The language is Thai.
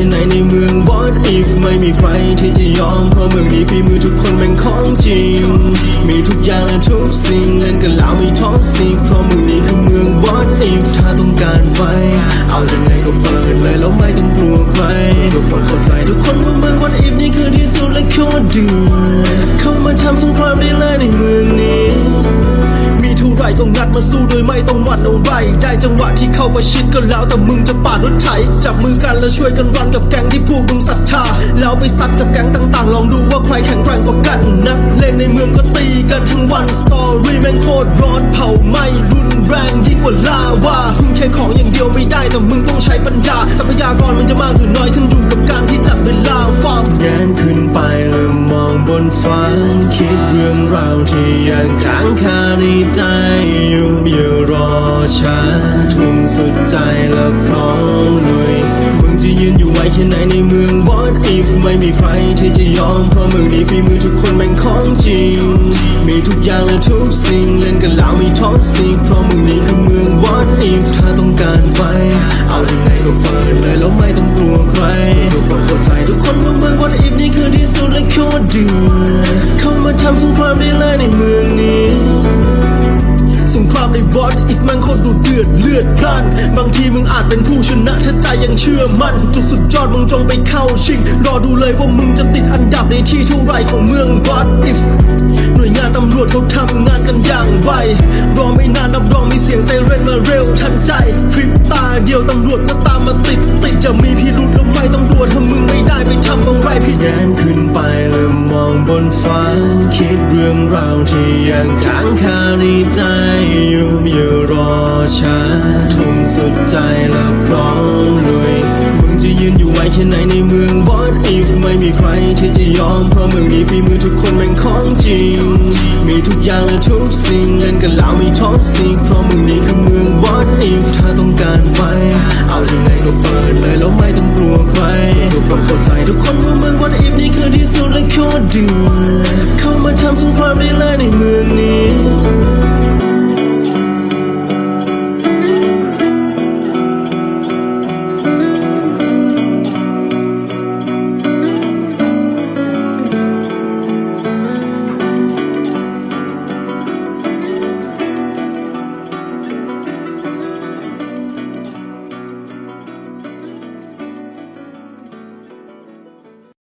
ที่ไหนในเมือง What if ไม่มีใครที่จะยอม เพราะเมืองนี้ฝีมือทุกคนเป็นของจริง มีทุกอย่างและทุกสิ่งเล่นกันแล้วไม่ท้องสิ่งเพราะเมืองนี้คือเมือง What if ถ้าต้องการไฟ เอาอย่างไรก็เปิดเลยแล้วไม่ต้องกลัวใครทุกคนเข้าใจทุกคนว่าเมือง What if นี่คือที่สุดและโคตรดี ก็งัดมาสู้โดยไม่ต้องหวั่นอะไร ได้จังหวะที่เข้าประชิดก็แล้วแต่มึงจะปาดรถไถจับมือกันแล้วช่วยกันรันกับแก๊งที่พวกมึงศรัทธาแล้วไปซัดกับแก๊งต่างๆ ลองดูว่าใครแข็งแกร่งกว่ากันนักเล่นในเมืองก็ตีกันทั้งวันสตอรี่แม่งโคตรร้อนเผาไหม้รุนแรงยิ่งกว่าลาวาพึ่งแค่ของอย่างเดียวไม่ได้แต่มึงต้องใช้ปัญญาทรัพยากรมันจะมากหรือน้อยขึ้นอยู่กับการที่จัดเวลาฟาร์มแงนขึ้นไปแล้วมองบนฟ้าคิดเรื่องราวที่ยังค้างคาาทุ่มสุดใจและพร้อมลุยมึงจะยืนอยู่ไว้แค่ไหนในเมือง What if ไม่มีใครที่จะยอม เพราะเมืองนี้ฝีมือทุกคนแม่งของจริง มีทุกอย่างและทุกสิ่ง เล่นกันแล้วม่ท้อสิ่งเพราะเมืองนี้คือเมือง What if ถ้าต้องการไฟ เอายังไงก็เปิดเลยแล้วไม่ต้องกลัวใครทุกคนเข้าใจทุกคนว่าเมือง What if นี่คือที่สุดและโคตรเดือดเข้ามาทำสงครามได้เลยในเมืองนี้สงครามในว ลือดพล่านบางทีมึงอาจเป็นผู้ชนะถ้าใจยังเชื่อมั่นจุดสุดยอดมึงจงไปเข้าชิง รอดูเลยว่ามึงจะติดอันดับในที่เท่าไรของเมืองวอดอีฟหน่วยงานตำรวจเขาทำงานกันอย่างไวรอไม่นานรับรองมีเสียงไซเรนมาเร็วทันใจพริบตาเดียวตำรวจก็ตามมาติดติดจะมีพิรุธแล้วไม่ต้องกลัวถ้ามึงไม่ได้ไปทำอะไรผิดแงนขึ้นไปแล้วมองบนฟ้า คิดเรื่องราวที่ยังค้างคาในใจอยู่อย่ารอช้า และพร้อมลุยมึงจะยืนอยู่ไว้แค่ไหนในเมือง What if ไม่มีใครที่จะยอม เพราะเมืองนี้ฝีมือทุกคนแม่งของจริง มีทุกอย่างและทุกสิ่งเล่นกันแล้วไม่ท้อสิ่งเพราะเมืองนี้คือเมือง What if ถ้าต้องการไฟ เอายังไงก็เปิดเลยแล้วไม่ต้องกลัวใครทุกคนเข้าใจทุกคนว่าเมือง What if นี่คือที่สุดและโคตรดือดเข้ามาทำสงครามได้เลยในเมืองนี้